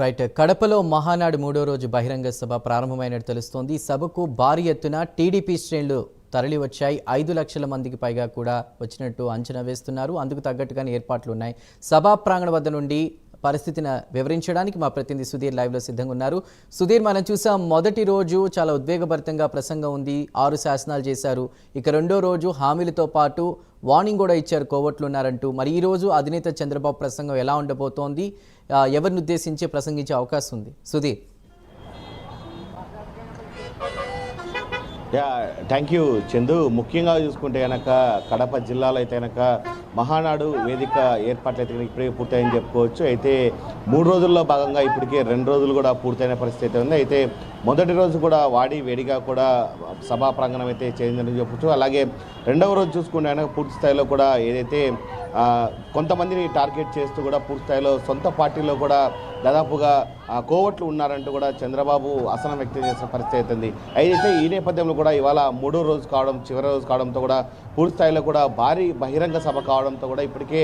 Right. కడపలో మహానాడు మూడో రోజు బహిరంగ సభ ప్రారంభమైనట్టు తెలుస్తోంది. సభకు భారీ ఎత్తున టీడీపీ శ్రేణులు తరలి వచ్చాయి ఐదు లక్షల మందికి పైగా కూడా వచ్చినట్టు అంచనా వేస్తున్నారు. అందుకు తగ్గట్టుగానే ఏర్పాట్లు ఉన్నాయి సభా ప్రాంగణ వద్ద నుండి పరిస్థితిని వివరించడానికి మా ప్రతినిధి సుధీర్ లైవ్లో సిద్ధంగా ఉన్నారు. సుధీర్ మనం చూసాం మొదటి రోజు చాలా ఉద్వేగభరితంగా ప్రసంగం ఉంది. ఆరు శాసనాలు చేశారు. ఇక రెండో రోజు హామీలతో పాటు వార్నింగ్ కూడా ఇచ్చారు కోవట్లు ఉన్నారంటూ. మరి ఈరోజు అధినేత చంద్రబాబు ప్రసంగం ఎలా ఉండబోతోంది? ఎవరిని ఉద్దేశించి ప్రసంగించే అవకాశం ఉంది? Sudhir. Yeah thank you Chandu. ముఖ్యంగా చూసుకుంటే కనుక కడప జిల్లాలో అయితే కనుక మహానాడు వేదిక ఏర్పాట్లు అయితే పూర్తయిందని చెప్పుకోవచ్చు. అయితే మూడు రోజుల్లో భాగంగా ఇప్పటికే రెండు రోజులు కూడా పూర్తయిన పరిస్థితి అయితే ఉంది. అయితే మొదటి రోజు కూడా వాడి వేడిగా కూడా సభా ప్రాంగణం అయితే చేరిందని చెప్పొచ్చు అలాగే రెండవ రోజు చూసుకుంటే కనుక పూర్తి స్థాయిలో కూడా ఏదైతే కొంతమందిని టార్గెట్ చేస్తూ కూడా పూర్తి స్థాయిలో సొంత పార్టీలో కూడా దాదాపుగా కోవట్లు ఉన్నారంటూ కూడా చంద్రబాబు అసహనం వ్యక్తం చేసిన పరిస్థితి అవుతుంది అయితే ఈ నేపథ్యంలో కూడా ఇవాళ మూడో రోజు కావడం చివరి రోజు కావడంతో కూడా పూర్తి స్థాయిలో కూడా భారీ బహిరంగ సభ కావడం కావడంతో కూడా ఇప్పటికే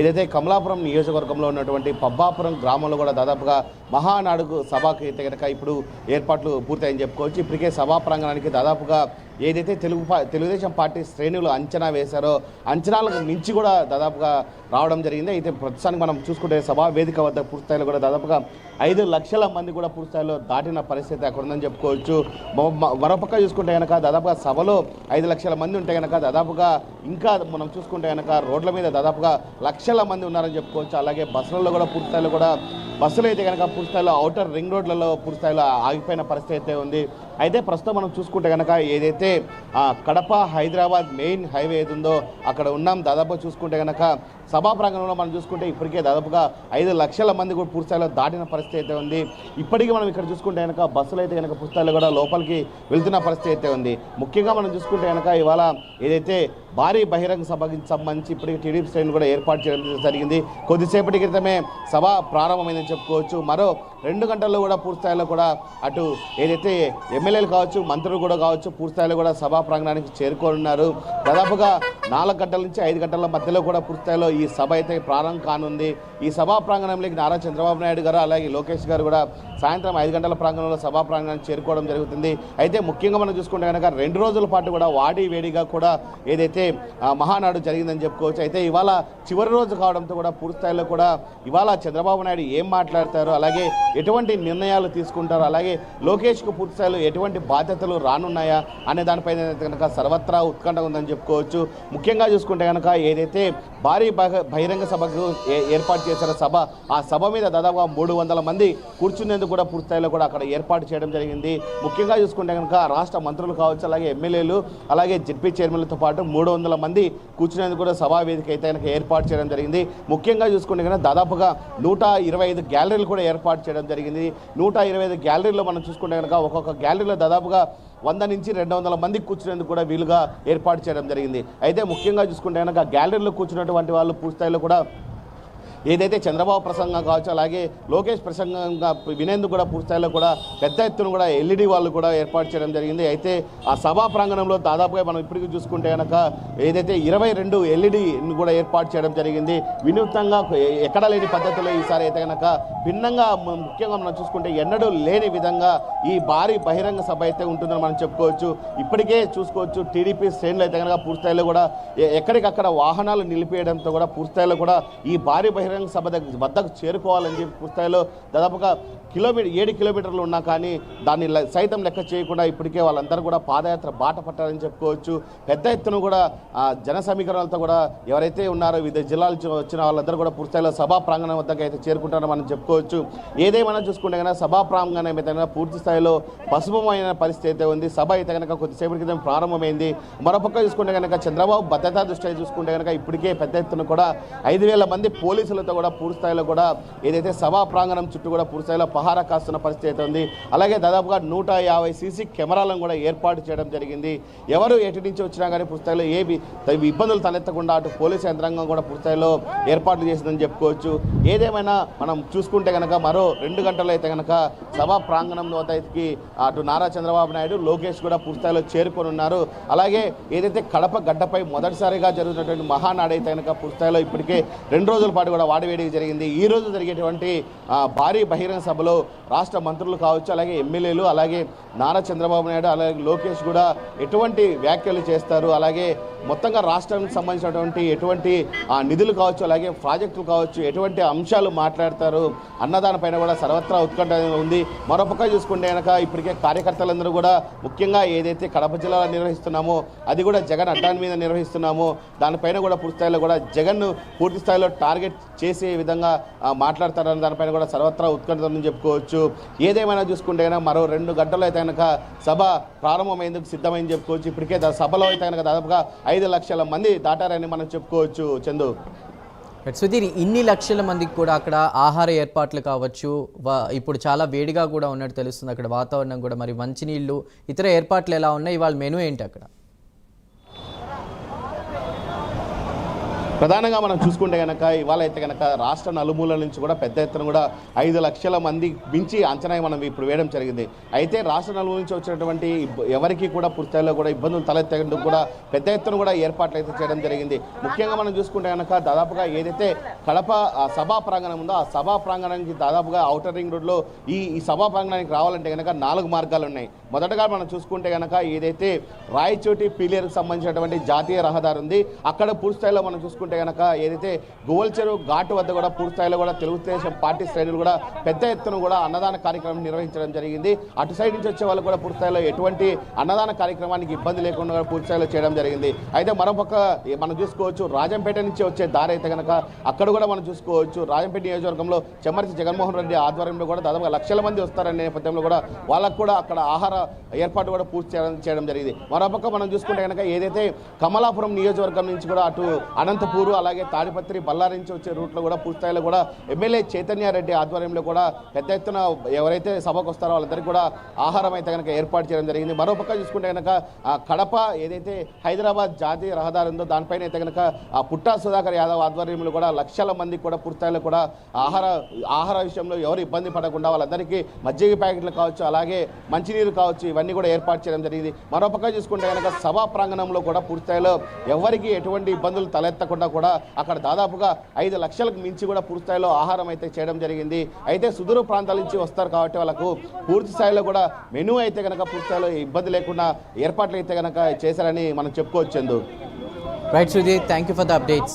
ఏదైతే కమలాపురం నియోజకవర్గంలో ఉన్నటువంటి పబ్బాపురం గ్రామంలో కూడా దాదాపుగా మహానాడుకు సభకి అయితే కనుక ఇప్పుడు ఏర్పాట్లు పూర్తయిని చెప్పుకోవచ్చు. ఇప్పటికే సభా ప్రాంగణానికి దాదాపుగా ఏదైతే తెలుగు తెలుగుదేశం పార్టీ శ్రేణులు అంచనా వేశారో అంచనాలకు మించి కూడా దాదాపుగా రావడం జరిగింది. అయితే ప్రస్తుతానికి మనం చూసుకుంటే సభా వేదిక వద్ద పూర్తిస్థాయిలో కూడా దాదాపుగా ఐదు లక్షల మంది కూడా పూర్తిస్థాయిలో దాటిన పరిస్థితి అక్కడ ఉందని చెప్పుకోవచ్చు. మొ- మరోపక్క చూసుకుంటే కనుక దాదాపుగా సభలో ఐదు లక్షల మంది ఉంటే కనుక దాదాపుగా ఇంకా మనం చూసుకుంటే కనుక రోడ్ల మీద దాదాపుగా లక్షల మంది ఉన్నారని చెప్పుకోవచ్చు. అలాగే బస్సులలో కూడా పూర్తిస్థాయిలో కూడా బస్సులు అయితే కనుక పూర్తిస్థాయిలో అవుటర్ రింగ్ రోడ్లలో పూర్తిస్థాయిలో ఆగిపోయిన పరిస్థితి అయితే ఉంది. అయితే ప్రస్తుతం మనం చూసుకుంటే కనుక ఏదైతే కడప హైదరాబాద్ మెయిన్ హైవే ఏది ఉందో అక్కడ ఉన్నాం. దాదాపు చూసుకుంటే కనుక సభా ప్రాంగణంలో మనం చూసుకుంటే ఇప్పటికే దాదాపుగా ఐదు లక్షల మంది కూడా పూర్తిస్థాయిలో దాటిన పరిస్థితి అయితే ఉంది. ఇప్పటికీ మనం ఇక్కడ చూసుకుంటే కనుక బస్సులు అయితే కనుక పూర్తిస్థాయిలో కూడా లోపలికి వెళ్తున్న పరిస్థితి అయితే ఉంది. ముఖ్యంగా మనం చూసుకుంటే కనుక ఇవాళ ఏదైతే భారీ బహిరంగ సభకి సంబంధించి ఇప్పటికి టీడీపీ శ్రేణులు కూడా ఏర్పాటు చేయడం జరిగింది. కొద్దిసేపటి క్రితమే సభ ప్రారంభమైందని చెప్పుకోవచ్చు. మరో రెండు గంటల్లో కూడా పూర్తిస్థాయిలో కూడా అటు ఏదైతే ఎమ్మెల్యేలు కావచ్చు మంత్రులు కూడా కావచ్చు పూర్తిస్థాయిలో కూడా సభా ప్రాంగణానికి చేరుకోనున్నారు. దాదాపుగా నాలుగు గంటల నుంచి ఐదు గంటల మధ్యలో కూడా పూర్తిస్థాయిలో ఈ సభ అయితే ప్రారంభం కానుంది. ఈ సభా ప్రాంగణంలోకి నారా చంద్రబాబు నాయుడు గారు అలాగే లోకేష్ గారు కూడా సాయంత్రం ఐదు గంటల ప్రాంగణంలో సభా ప్రాంగణాన్ని చేరుకోవడం జరుగుతుంది. అయితే ముఖ్యంగా మనం చూసుకుంటే కనుక రెండు రోజుల పాటు కూడా వాడి వేడిగా కూడా ఏదైతే మహానాడు జరిగిందని చెప్పుకోవచ్చు. అయితే ఇవాళ చివరి రోజు కావడంతో కూడా పూర్తిస్థాయిలో కూడా ఇవాళ చంద్రబాబు నాయుడు ఏం మాట్లాడతారు అలాగే ఎటువంటి నిర్ణయాలు తీసుకుంటారు అలాగే లోకేష్కు పూర్తిస్థాయిలో ఎటువంటి బాధ్యతలు రానున్నాయా అనే దానిపైన కనుక సర్వత్రా ఉత్కంఠ ఉందని చెప్పుకోవచ్చు. ముఖ్యంగా చూసుకుంటే కనుక ఏదైతే భారీ బహిరంగ సభకు ఏ- ఏర్పాటు చేసిన సభ ఆ సభ మీద దాదాపుగా మూడు వందల మంది కూర్చునేందుకు కూడా పూర్తిస్థాయిలో కూడా అక్కడ ఏర్పాటు చేయడం జరిగింది. ముఖ్యంగా చూసుకుంటే కనుక రాష్ట్ర మంత్రులు కావచ్చు అలాగే ఎమ్మెల్యేలు అలాగే జడ్పీ చైర్మన్లతో పాటు మూడు వందల మంది కూర్చునేందుకు కూడా సభా వేదిక అయితే కనుక ఏర్పాటు చేయడం జరిగింది. ముఖ్యంగా చూసుకుంటే కనుక దాదాపుగా నూట ఇరవై ఐదు గ్యాలరీలు కూడా ఏర్పాటు చేయడం జరిగింది. నూట ఇరవై ఐదు గ్యాలరీలో మనం చూసుకుంటే కనుక ఒక్కొక్క గ్యాలరీలో దాదాపుగా వంద నుంచి రెండు వందల మంది కూర్చునేందుకు కూడా వీలుగా ఏర్పాటు చేయడం జరిగింది. అయితే ముఖ్యంగా చూసుకుంటే కనుక గ్యాలరీలో కూర్చున్నటువంటి వాళ్ళు పూర్తి స్థాయిలో కూడా ఏదైతే చంద్రబాబు ప్రసంగం కావచ్చు అలాగే లోకేష్ ప్రసంగంగా వినేందుకు కూడా పూర్తిస్థాయిలో కూడా పెద్ద ఎత్తున కూడా ఎల్ఈడి వాళ్ళు కూడా ఏర్పాటు చేయడం జరిగింది. అయితే ఆ సభా ప్రాంగణంలో దాదాపుగా మనం ఇప్పటికీ చూసుకుంటే కనుక ఏదైతే ఇరవై రెండు ఎల్ఈడిని కూడా ఏర్పాటు చేయడం జరిగింది. వినూత్నంగా ఎక్కడ లేని పద్ధతిలో ఈసారి అయితే కనుక భిన్నంగా ముఖ్యంగా మనం చూసుకుంటే ఎన్నడూ లేని విధంగా ఈ భారీ బహిరంగ సభ అయితే ఉంటుందని మనం చెప్పుకోవచ్చు. ఇప్పటికే చూసుకోవచ్చు టీడీపీ శ్రేణులు అయితే కనుక పూర్తిస్థాయిలో కూడా ఎక్కడికక్కడ వాహనాలు నిలిపేయడంతో కూడా పూర్తిస్థాయిలో కూడా ఈ భారీ బహిరంగ సభ దగ్గర వద్దకు చేరుకోవాలని చెప్పి పూర్తిస్థాయిలో దాదాపుగా కిలోమీటర్ ఏడు కిలోమీటర్లు ఉన్నా కానీ దాన్ని సైతం లెక్క చేయకుండా ఇప్పటికే వాళ్ళందరూ కూడా పాదయాత్ర బాట పట్టారని చెప్పుకోవచ్చు. పెద్ద ఎత్తున కూడా జన సమీకరణలతో కూడా ఎవరైతే ఉన్నారో వివిధ జిల్లాల వచ్చిన వాళ్ళందరూ కూడా పూర్తిస్థాయిలో సభా ప్రాంగణం వద్దకు అయితే చేరుకుంటారని మనం చెప్పుకోవచ్చు. ఏదేమైనా చూసుకుంటే కనుక సభా ప్రాంగణం అయితే పూర్తి స్థాయిలో పసుపమైన పరిస్థితి అయితే ఉంది. సభ అయితే కనుక కొద్దిసేపటి క్రితం ప్రారంభమైంది. మరోపక్క చూసుకుంటే కనుక చంద్రబాబు భద్రతా దృష్ట్యా చూసుకుంటే కనుక ఇప్పటికే పెద్ద ఎత్తున కూడా ఐదు వేల మంది పోలీసులతో కూడా పూర్తిస్థాయిలో కూడా ఏదైతే సభా ప్రాంగణం చుట్టూ కూడా పూర్తిస్థాయిలో పహారా కాస్తున్న పరిస్థితి అయితే ఉంది. అలాగే దాదాపుగా నూట యాభై సీసీ కెమెరాలను కూడా ఏర్పాటు చేయడం జరిగింది. ఎవరు ఎటు నుంచి వచ్చినా కానీ పూర్తిస్థాయిలో ఏవి ఏ ఇబ్బందులు తలెత్తకుండా అటు పోలీసు యంత్రాంగం కూడా పూర్తిస్థాయిలో ఏర్పాట్లు చేసిందని చెప్పుకోవచ్చు. ఏదేమైనా మనం చూసుకుంటే కనుక మరో రెండు గంటలు అయితే కనుక సభా ప్రాంగణం వద్దకి అటు నారా చంద్రబాబు నాయుడు లోకేష్ కూడా పూర్తిస్థాయిలో చేరుకొని ఉన్నారు అలాగే ఏదైతే కడప గడ్డపై మొదటిసారిగా జరుగుతున్నటువంటి మహానాడు అయితే కనుక పూర్తిస్థాయిలో ఇప్పటికే రెండు రోజుల పాటు కూడా వాడివేడిగా జరిగింది. ఈ రోజు జరిగేటువంటి భారీ బహిరంగ సభలో రాష్ట్ర మంత్రులు కావచ్చు అలాగే ఎమ్మెల్యేలు అలాగే నారా చంద్రబాబు నాయుడు అలాగే లోకేష్ కూడా ఎటువంటి వ్యాఖ్యలు చేస్తారు. అలాగే మొత్తంగా రాష్ట్రానికి సంబంధించినటువంటి ఎటువంటి నిధులు కావచ్చు అలాగే ప్రాజెక్టులు కావచ్చు ఎటువంటి అంశాలు మాట్లాడతారు అన్నదానిపైన కూడా సర్వత్రా ఉత్కంఠ ఉంది. మరోపక్క చూసుకుంటే కనుక ఇప్పటికే కార్యకర్తలందరూ కూడా ముఖ్యంగా ఏదైతే కడప జిల్లాలో నిర్వహిస్తున్నామో అది కూడా జగన్ అడ్డాని మీద నిర్వహిస్తున్నామో. దానిపైన కూడా పూర్తి స్థాయిలో కూడా జగన్ను పూర్తి స్థాయిలో టార్గెట్ చేసే విధంగా మాట్లాడతారన్న మాట్లాడతారని దానిపైన కూడా సర్వత్రా ఉత్కంఠ ఉందని చెప్పుకోవచ్చు. ఏదేమైనా చూసుకుంటే కనుక మరో రెండు గంటలు అయితే కనుక సభ ప్రారంభమైందుకు సిద్ధమైంది చెప్పుకోవచ్చు. ఇప్పటికే సభలో అయితే కనుక దాదాపుగా ఐదు లక్షల మంది దాటారని మనం చెప్పుకోవచ్చు చందు. సుధీర్ ఇన్ని లక్షల మందికి కూడా అక్కడ ఆహార ఏర్పాట్లు కావచ్చు వా- ఇప్పుడు చాలా వేడిగా కూడా ఉన్నట్టు తెలుస్తుంది. అక్కడ వాతావరణం కూడా మరి మంచినీళ్ళు ఇతర ఏర్పాట్లు ఎలా ఉన్నాయి ఇవాళ మెనూ ఏంటి అక్కడ? ప్రధానంగా మనం చూసుకుంటే కనుక ఇవాళ అయితే కనుక రాష్ట్ర నలుమూల నుంచి కూడా పెద్ద ఎత్తున కూడా ఐదు లక్షల మంది మించి అంచనా మనం ఇప్పుడు వేయడం జరిగింది. అయితే రాష్ట్ర నలుమూల నుంచి వచ్చినటువంటి ఎవరికి కూడా పూర్తిలో కూడా ఇబ్బందులు తలెత్తేందుకు కూడా పెద్ద ఎత్తున కూడా ఏర్పాట్లు అయితే చేయడం జరిగింది. ముఖ్యంగా మనం చూసుకుంటే కనుక దాదాపుగా ఏదైతే కడప ఆ, సభా ప్రాంగణం ఉందో ఆ సభా ప్రాంగణానికి దాదాపుగా ఔటర్ రింగ్ రోడ్లో ఈ ఈ సభా ప్రాంగణానికి రావాలంటే కనుక నాలుగు మార్గాలు ఉన్నాయి. మొదటగా మనం చూసుకుంటే కనుక ఏదైతే రాయచోటి పీలేరుకు సంబంధించినటువంటి జాతీయ రహదారి ఉంది. అక్కడ పూర్తిస్థాయిలో మనం చూసుకుంటే కనుక ఏదైతే గోవల్ చెరువు ఘాటు వద్ద కూడా పూర్తిస్థాయిలో కూడా తెలుగుదేశం పార్టీ శ్రేణులు కూడా పెద్ద ఎత్తున కూడా అన్నదాన కార్యక్రమం నిర్వహించడం జరిగింది. అటు సైడ్ నుంచి వచ్చే వాళ్ళు కూడా పూర్తిస్థాయిలో ఎటువంటి అన్నదాన కార్యక్రమానికి ఇబ్బంది లేకుండా పూర్తిస్థాయిలో చేయడం జరిగింది. అయితే మరోపక్క మనం చూసుకోవచ్చు రాజంపేట నుంచి వచ్చే దారి అయితే కనుక అక్కడ కూడా మనం చూసుకోవచ్చు. రాజంపేట నియోజకవర్గంలో చెమ్మర్చి జగన్మోహన్ రెడ్డి ఆధ్వర్యంలో కూడా దాదాపుగా లక్షల మంది వస్తారనే నేపథ్యంలో కూడా వాళ్ళకు కూడా అక్కడ ఆహార ఏర్పాటు కూడా పూర్తి చేయడం చేయడం జరిగింది. మరోపక్క మనం చూసుకుంటే కనుక ఏదైతే కమలాపురం నియోజకవర్గం నుంచి కూడా అటు అనంతపూర్ అలాగే తాడిపత్రి బళ్ళారి నుంచి వచ్చే రూట్లో కూడా పూర్తిస్థాయిలో కూడా ఎమ్మెల్యే చైతన్యారెడ్డి ఆధ్వర్యంలో కూడా పెద్ద ఎత్తున ఎవరైతే సభకు వస్తారో వాళ్ళందరికీ కూడా ఆహారం అయితే కనుక ఏర్పాటు చేయడం జరిగింది. మరోపక్క చూసుకుంటే కనుక కడప ఏదైతే హైదరాబాద్ జాతీయ రహదారి ఉందో దానిపైన అయితే కనుక ఆ పుట్టా సుధాకర్ యాదవ్ ఆధ్వర్యంలో కూడా లక్షల మందికి కూడా పూర్తిస్థాయిలో కూడా ఆహార ఆహార విషయంలో ఎవరు ఇబ్బంది పడకుండా వాళ్ళందరికీ మజ్జిగ ప్యాకెట్లు కావచ్చు అలాగే మంచినీరు కావచ్చు ఇవన్నీ కూడా ఏర్పాటు చేయడం జరిగింది. మరోపక్క చూసుకుంటే కనుక సభా ప్రాంగణంలో కూడా పూర్తిస్థాయిలో ఎవరికి ఎటువంటి ఇబ్బందులు తలెత్తకుండా కూడా అక్కడ దాదాపుగా ఐదు లక్షలకు మించి కూడా పూర్తి స్థాయిలో ఆహారం అయితే చేయడం జరిగింది. అయితే సుదూర ప్రాంతాల నుంచి వస్తారు కాబట్టి వాళ్ళకు పూర్తి స్థాయిలో కూడా మెనూ అయితే కనుక పూర్తి స్థాయిలో ఇబ్బంది లేకుండా ఏర్పాట్లు అయితే కనుక చేశారని మనం చెప్పుకోవచ్చు right Sudhir thank you for the updates